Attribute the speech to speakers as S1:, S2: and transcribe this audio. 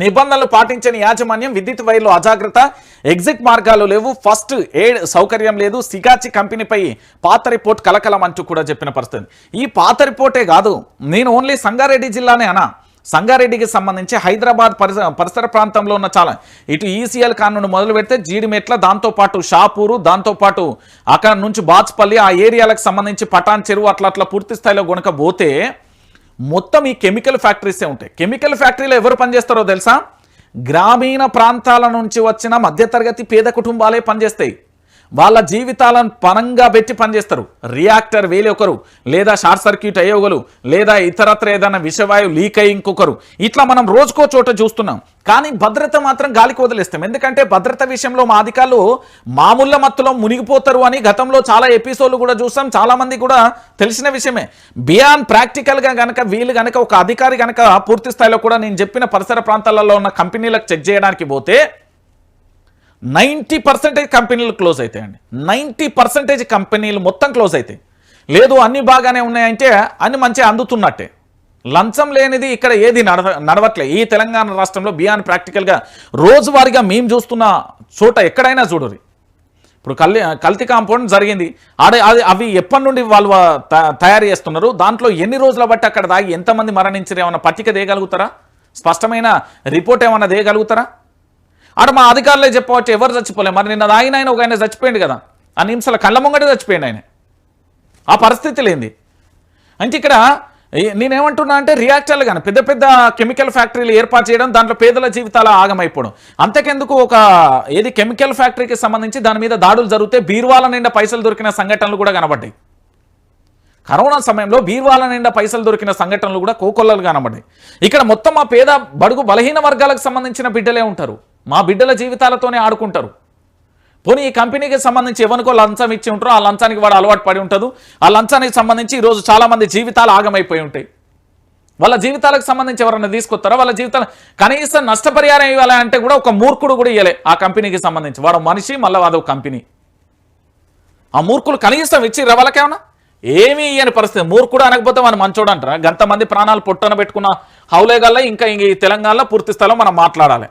S1: నిబంధనలు పాటించని యాజమాన్యం విద్యుత్ వైర్లు అజాగ్రత్త. ఎగ్జిట్ మార్గాలు లేవు. ఫస్ట్ ఎయిడ్ సౌకర్యం లేదు. సిగాచి కంపెనీపై పాత రిపోర్ట్ కలకలం అంటూ కూడా చెప్పిన పరిస్థితి. ఈ పాత రిపోర్టే కాదు. నేను ఓన్లీ సంగారెడ్డి జిల్లానే అనా. సంగారెడ్డికి సంబంధించి హైదరాబాద్ పరిసర పరిసర ప్రాంతంలో ఉన్న చాలా ఇటు ఈసీఎల్ కానుండి మొదలు పెడితే జీడిమెట్ల దాంతోపాటు షాపూరు దాంతోపాటు అక్కడ నుంచి బాచ్పల్లి ఆ ఏరియాలకు సంబంధించి పటాన్ చెరువు అట్లా అట్లా పూర్తి స్థాయిలో గొనకపోతే మొత్తం ఈ కెమికల్ ఫ్యాక్టరీసే ఉంటాయి. కెమికల్ ఫ్యాక్టరీలో ఎవరు పనిచేస్తారో తెలుసా? గ్రామీణ ప్రాంతాల నుంచి వచ్చిన మధ్యతరగతి పేద కుటుంబాలే పనిచేస్తాయి. వాళ్ళ జీవితాలను పనంగా పెట్టి పనిచేస్తారు. రియాక్టర్ వేలే ఒకరు లేదా షార్ట్ సర్క్యూట్ అయ్యే ఒకరు లేదా ఇతరత్ర ఏదైనా విషవాయువు లీక్ అయ్యి ఇంకొకరు. ఇట్లా మనం రోజుకో చోట చూస్తున్నాం. కానీ భద్రత మాత్రం గాలికి వదిలేస్తాం. ఎందుకంటే భద్రత విషయంలో మా అధికారులు మామూళ్ళ మత్తులో మునిగిపోతారు అని గతంలో చాలా ఎపిసోడ్లు కూడా చూసాం. చాలామంది కూడా తెలిసిన విషయమే. బియాన్ ప్రాక్టికల్గా గనక వీళ్ళు గనక ఒక అధికారి గనక పూర్తి స్థాయిలో కూడా నేను చెప్పిన పరిసర ప్రాంతాలలో ఉన్న కంపెనీలకు చెక్ చేయడానికి పోతే నైంటీ పర్సెంటేజ్ కంపెనీలు క్లోజ్ అవుతాయండి నైంటీ పర్సెంటేజ్ కంపెనీలు మొత్తం క్లోజ్ అవుతాయి లేదు అన్ని బాగానే ఉన్నాయంటే అన్ని మంచిగా అందుతున్నట్టే. లంచం లేనిది ఇక్కడ ఏది నడవ నడవట్లే. ఈ తెలంగాణ రాష్ట్రంలో బియాన్ ప్రాక్టికల్గా రోజువారీగా మేము చూస్తున్న చోట ఎక్కడైనా చూడరు. ఇప్పుడు కల్ కల్తీ కాంపౌండ్ జరిగింది. ఆడ అది అవి ఎప్పటి నుండి వాళ్ళు త- తయారు చేస్తున్నారు? దాంట్లో ఎన్ని రోజుల బట్టి అక్కడ దాగి ఎంతమంది మరణించారు? ఏమైనా పట్టిక దేయగలుగుతారా స్పష్టమైన రిపోర్ట్ ఏమన్నా దేయగలుగుతారా ఆడ మా అధికారులే చెప్పవచ్చు ఎవరు చచ్చిపోలే. మరి నిన్న ఆయన ఆయన ఒక ఆయన చచ్చిపోయింది కదా. ఆ నిమిషాల కళ్ళ ముంగటే చచ్చిపోయింది ఆయన. ఆ పరిస్థితి లేనిది అంటే ఇక్కడ నేనేమంటున్నా అంటే రియాక్టర్లు కానీ పెద్ద పెద్ద కెమికల్ ఫ్యాక్టరీలు ఏర్పాటు చేయడం దాంట్లో పేదల జీవితాలు ఆగమైపోవడం. అంతకెందుకు ఒక ఏది కెమికల్ ఫ్యాక్టరీకి సంబంధించి దాని మీద దాడులు జరిగితే బీర్వాల నిండా పైసలు దొరికిన సంఘటనలు కూడా కనబడ్డాయి. కరోనా సమయంలో బీర్వాల నిండా పైసలు దొరికిన సంఘటనలు కూడా కోకొల్లలు కనబడ్డాయి. ఇక్కడ మొత్తం మా పేద బడుగు బలహీన వర్గాలకు సంబంధించిన బిడ్డలే ఉంటారు. మా బిడ్డల జీవితాలతోనే ఆడుకుంటారు. పోనీ ఈ కంపెనీకి సంబంధించి ఎవరికో లంచం ఇచ్చి ఉంటారో ఆ లంచానికి వాడు అలవాటు పడి ఉంటుంది ఆ లంచానికి సంబంధించి ఈరోజు చాలామంది జీవితాలు ఆగమైపోయి ఉంటాయి. వాళ్ళ జీవితాలకు సంబంధించి ఎవరన్నా తీసుకొస్తారా? వాళ్ళ జీవితాలు కనీసం నష్టపరిహారం ఇవ్వాలి అంటే కూడా ఒక మూర్ఖుడు కూడా ఇవ్వలే ఆ కంపెనీకి సంబంధించి. వాడు మనిషి మళ్ళీ అదొక కంపెనీ. ఆ మూర్ఖులు కనీసం ఇచ్చి వాళ్ళకేమన్నా? ఏమీ ఇయ్యని పరిస్థితి. మూర్ఖుడు అనకపోతే మనం మంచోడు అంటారా గంతమంది ప్రాణాలు పొట్టన పెట్టుకున్న హౌలేగల్లా ఇంకా ఈ తెలంగాణలో పూర్తి స్థలం మనం మాట్లాడాలి.